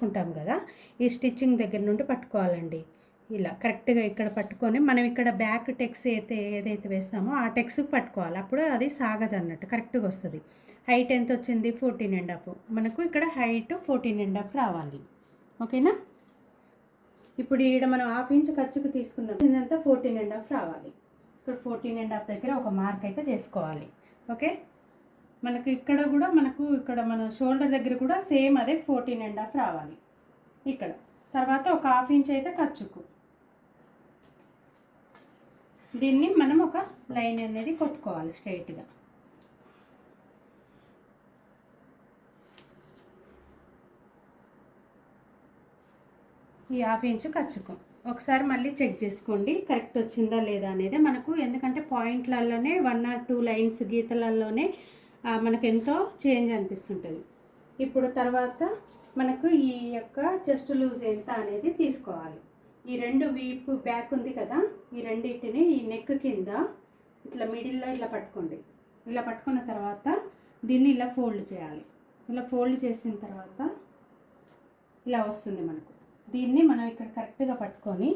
వేసుకుంటాం కదా ఈ స్టిచ్చింగ్ దగ్గర నుండి పట్టుకోవాలండి. ఇలా కరెక్ట్గా ఇక్కడ పట్టుకొని మనం ఇక్కడ బ్యాక్ టెక్స్ అయితే ఏదైతే వేస్తామో ఆ టెక్స్కి పట్టుకోవాలి. అప్పుడు అది సాగదు అన్నట్టు కరెక్ట్గా వస్తుంది. హైట్ ఎంత వచ్చింది? Fourteen and half. మనకు ఇక్కడ హైట్ ఫోర్టీన్ అండ్ హాఫ్ రావాలి. ఓకేనా? ఇప్పుడు ఈడ మనం హాఫ్ ఇంచ్ ఖర్చుకు తీసుకున్నాం. ఇదంతా ఫోర్టీన్ అండ్ హాఫ్ రావాలి. ఇక్కడ ఫోర్టీన్ అండ్ హాఫ్ దగ్గర ఒక మార్క్ అయితే చేసుకోవాలి. ఓకే? మనకు ఇక్కడ కూడా మనకు ఇక్కడ మన షోల్డర్ దగ్గర కూడా సేమ్ అదే ఫోర్టీన్ అండ్ హాఫ్ రావాలి. ఇక్కడ. తర్వాత ఒక హాఫ్ ఇంచ్ అయితే ఖర్చుకు. దీన్ని మనం ఒక లైన్ అనేది కొట్టుకోవాలి స్ట్రైట్గా ఈ హాఫ్ ఇంచ్ ఖర్చుకు. ఒకసారి మళ్ళీ చెక్ చేసుకోండి కరెక్ట్ వచ్చిందా లేదా అనేది మనకు. ఎందుకంటే పాయింట్లలోనే వన్ ఆర్ టూ లైన్స్ గీతలలోనే మనకు ఎంతో చేంజ్ అనిపిస్తుంటుంది. ఇప్పుడు తర్వాత మనకు ఈ యొక్క చెస్ట్ లూజ్ ఎంత అనేది తీసుకోవాలి. ఈ రెండు వీపు బ్యాక్ ఉంది కదా ఈ రెండింటిని ఈ నెక్ కింద ఇట్లా మిడిల్లో ఇలా పట్టుకోండి. ఇలా పట్టుకున్న తర్వాత దీన్ని ఇలా ఫోల్డ్ చేయాలి. ఇలా ఫోల్డ్ చేసిన తర్వాత ఇలా వస్తుంది మనకు. దీన్ని మనం ఇక్కడ కరెక్ట్గా పట్టుకొని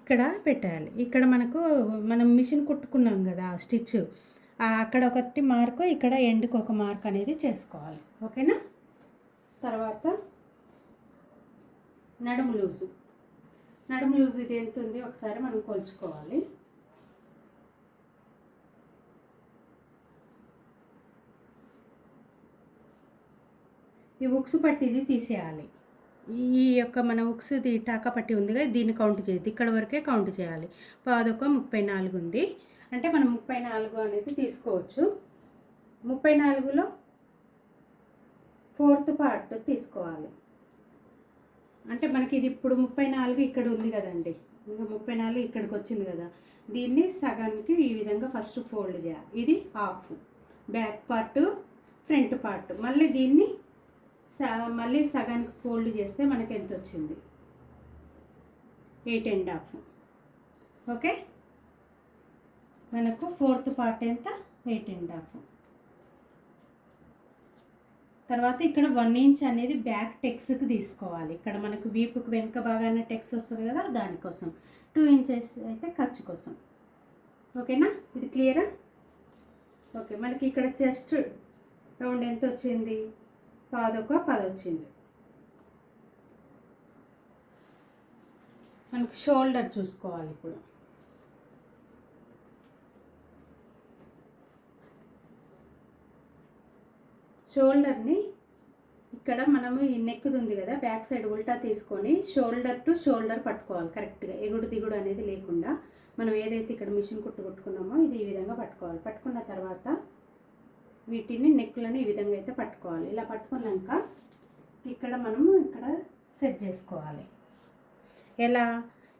ఇక్కడ పెట్టాలి ఇక్కడ మనకు మనం మిషన్ కుట్టుకున్నాం కదా స్టిచ్. అక్కడ ఒకటి మార్కు ఇక్కడ ఎండ్కి ఒక మార్క్ అనేది చేసుకోవాలి. ఓకేనా? తర్వాత నడుము లూజు. నడుము లూజు ఇది ఎంత ఉంది? ఒకసారి మనం కొలుచుకోవాలి. ఈ ఉక్సు పట్టిది తీసేయాలి. ఈ యొక్క మన ఉక్స్ టాకా పట్టి ఉంది కదా దీన్ని కౌంట్ చేయద్దు ఇక్కడ వరకే కౌంట్ చేయాలి. పాదొక ముప్పై నాలుగు ఉంది. అంటే మనం ముప్పై నాలుగు అనేది తీసుకోవచ్చు. ముప్పై నాలుగులో ఫోర్త్ పార్ట్ తీసుకోవాలి. అంటే మనకి ఇది ఇప్పుడు ముప్పై నాలుగు ఇక్కడ ఉంది కదండి. ఇంకా ముప్పై నాలుగు ఇక్కడికి వచ్చింది కదా. దీన్ని సగానికి ఈ విధంగా ఫస్ట్ ఫోల్డ్ చేయాలి ఇది half. Back part front part. మళ్ళీ దీన్ని స- మళ్ళీ సగానికి ఫోల్డ్ చేస్తే మనకి ఎంత వచ్చింది? Eight and half. ఓకే? మనకు ఫోర్త్ పార్ట్ ఎంత? Eight and half. తర్వాత ఇక్కడ వన్ ఇంచ్ అనేది బ్యాక్ టెక్స్కి తీసుకోవాలి. ఇక్కడ మనకు వీపుకి వెనుక బాగానే టెక్స్ వస్తుంది కదా దానికోసం టూ ఇంచెస్ అయితే ఖర్చు కోసం. ఓకేనా? ఇది క్లియరా? ఓకే మనకి ఇక్కడ చెస్ట్ రౌండ్ ఎంత వచ్చింది? పాదొక పది వచ్చింది. మనకి షోల్డర్ చూసుకోవాలి ఇప్పుడు. షోల్డర్ని ఇక్కడ మనము ఈ నెక్కుది ఉంది కదా బ్యాక్ సైడ్ ఉల్టా తీసుకొని షోల్డర్ టు షోల్డర్ పట్టుకోవాలి కరెక్ట్గా. ఎగుడు దిగుడు అనేది లేకుండా మనం ఏదైతే ఇక్కడ మిషన్ కుట్టు కుట్టుకున్నామో ఇది ఈ విధంగా పట్టుకోవాలి. పట్టుకున్న తర్వాత వీటిని నెక్లను ఈ విధంగా అయితే పట్టుకోవాలి. ఇలా పట్టుకున్నాక ఇక్కడ మనము ఇక్కడ సెట్ చేసుకోవాలి. ఎలా?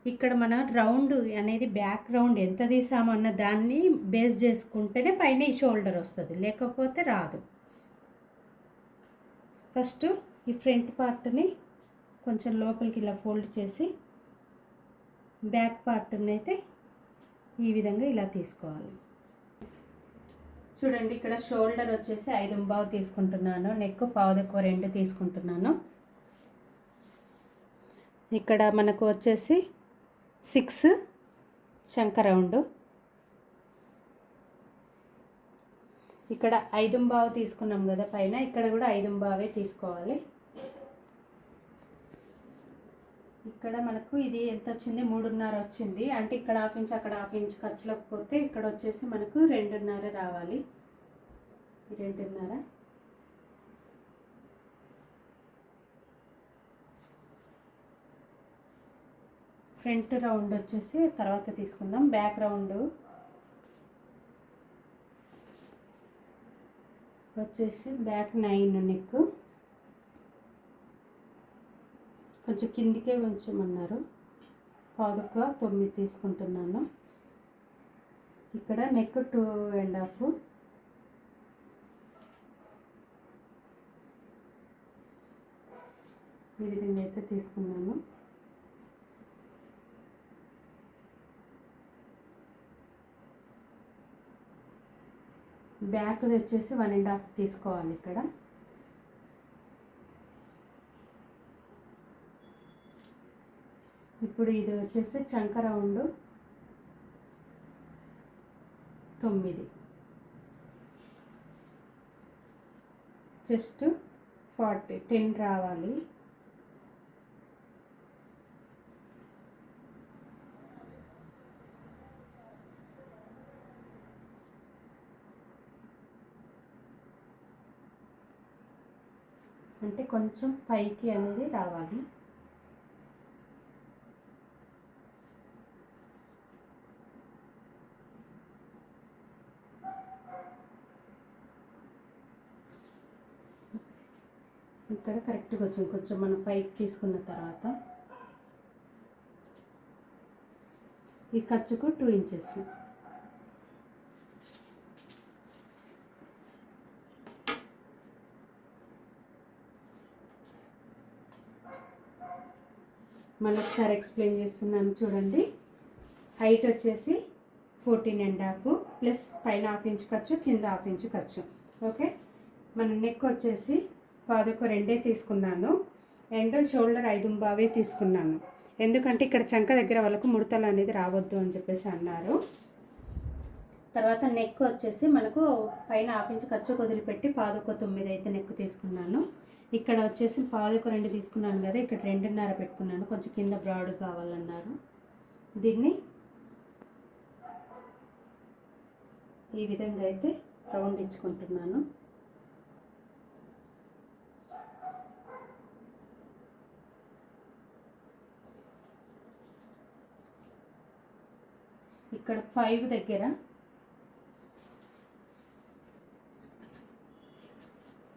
ఇక్కడ మన రౌండ్ అనేది బ్యాక్ రౌండ్ ఎంత తీసామన్న దాన్ని బేస్ చేసుకుంటేనే పైన ఈ షోల్డర్ వస్తుంది. లేకపోతే రాదు. ఫస్ట్ ఈ ఫ్రంట్ పార్ట్ని కొంచెం లోపలికి ఇలా ఫోల్డ్ చేసి బ్యాక్ పార్ట్ని అయితే ఈ విధంగా ఇలా తీసుకోవాలి. చూడండి ఇక్కడ షోల్డర్ వచ్చేసి ఐదు బావు తీసుకుంటున్నాను. నెక్ పావుదక్కువ రెండు తీసుకుంటున్నాను. ఇక్కడ మనకు వచ్చేసి సిక్స్ శంఖ రౌండ్ ఇక్కడ ఐదు తీసుకున్నాం కదా పైన ఇక్కడ కూడా ఐదు బావే తీసుకోవాలి. ఇక్కడ మనకు ఇది ఎంత వచ్చింది? మూడున్నర వచ్చింది. అంటే ఇక్కడ హాఫ్ ఇంచ్ అక్కడ హాఫ్ ఇంచ్ ఖర్చులకు ఇక్కడ వచ్చేసి మనకు రెండున్నర రావాలి. రెండున్నర. ఫ్రంట్ రౌండ్ వచ్చేసి తర్వాత తీసుకుందాం. బ్యాక్ రౌండ్ వచ్చేసి బ్యాక్ నైన్ నెక్. కొంచెం కిందికే ఉంచమన్నారు. పాదుక తొమ్మిది తీసుకుంటున్నాను. ఇక్కడ నెక్ టూ అండ్ హాఫ్. ఈ విధంగా అయితే తీసుకున్నాను. బ్యాక్ వచ్చేసి వన్ అండ్ హాఫ్ తీసుకోవాలి ఇక్కడ. ఇప్పుడు ఇది వచ్చేసి చంక రౌండ్ తొమ్మిది. జస్ట్ ఫార్టీ టెన్ రావాలి. అంటే కొంచెం పైకి అనేది రావాలి. ఇక్కడ కరెక్ట్గా వచ్చింది కొంచెం మనం పైకి తీసుకున్న తర్వాత ఈ ఖర్చుకు టూ ఇంచెస్ మళ్ళీ ఒకసారి ఎక్స్ప్లెయిన్ చేస్తున్నాను చూడండి. హైట్ వచ్చేసి ఫోర్టీన్ అండ్ హాఫ్ ప్లస్ పైన హాఫ్ ఇంచ్ ఖర్చు కింద హాఫ్ ఇంచ్ ఖర్చు. ఓకే మన నెక్ వచ్చేసి పాదొక రెండే తీసుకున్నాను. అండ్ షోల్డర్ ఐదు బావే తీసుకున్నాను. ఎందుకంటే ఇక్కడ చంక దగ్గర వాళ్ళకు ముడతలు అనేది రావద్దు అని చెప్పేసి అన్నారు. తర్వాత నెక్ వచ్చేసి మనకు పైన హాఫ్ ఇంచ్ ఖర్చు వదిలిపెట్టి పాదొక తొమ్మిది అయితే నెక్ తీసుకున్నాను. ఇక్కడ వచ్చేసి పాదొక రెండు తీసుకున్నాను కదా ఇక్కడ రెండున్నర పెట్టుకున్నాను. కొంచెం కింద బ్రాడ్ కావాలన్నారు. దీన్ని ఈ విధంగా అయితే రౌండ్ ఇచ్చుకుంటున్నాను. ఇక్కడ ఫైవ్ దగ్గర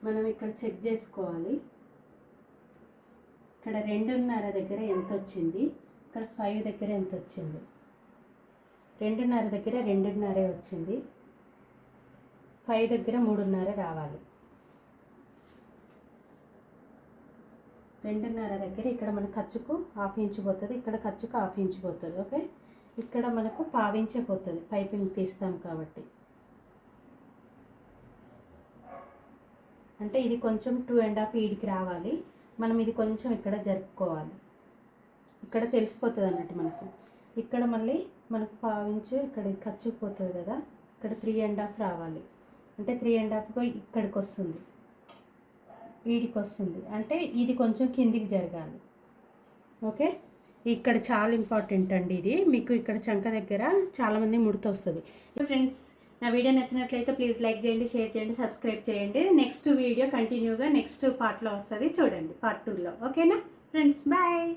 మనం ఇక్కడ చెక్ చేసుకోవాలి. ఇక్కడ రెండున్నర దగ్గర ఎంత వచ్చింది ఇక్కడ ఫైవ్ దగ్గర ఎంత వచ్చింది రెండున్నర దగ్గర రెండున్నరే వచ్చింది. ఫైవ్ దగ్గర మూడున్నర రావాలి. రెండున్నర దగ్గర ఇక్కడ మన ఖర్చుకు హాఫ్ ఇంచ్ పోతుంది ఇక్కడ ఖర్చుకు హాఫ్ ఇంచ్ పోతుంది ఓకే? ఇక్కడ మనకు పావించే పోతుంది పైపింగ్ తీస్తాం కాబట్టి. అంటే ఇది కొంచెం టూ అండ్ హాఫ్ ఈడికి రావాలి. మనం ఇది కొంచెం ఇక్కడ జరుపుకోవాలి. ఇక్కడ తెలిసిపోతుంది అన్నట్టు మనకు. ఇక్కడ మళ్ళీ మనకు పావించు ఇక్కడ ఖర్చుకు పోతుంది కదా. ఇక్కడ త్రీ అండ్ హాఫ్ రావాలి. అంటే త్రీ అండ్ హాఫ్గా ఇక్కడికి వస్తుంది. వీడికి వస్తుంది. అంటే ఇది కొంచెం కిందికి జరగాలి. ఓకే? ఇక్కడ చాలా ఇంపార్టెంట్ అండి ఇది. మీకు ఇక్కడ చంక దగ్గర చాలామంది ముడత వస్తుంది. ఫ్రెండ్స్ నా వీడియో నచ్చినట్లయితే ప్లీజ్ లైక్ చేయండి షేర్ చేయండి సబ్స్క్రైబ్ చేయండి. నెక్స్ట్ వీడియో కంటిన్యూగా నెక్స్ట్ పార్ట్లో వస్తుంది. చూడండి పార్ట్ టూలో ఓకేనా? Friends bye!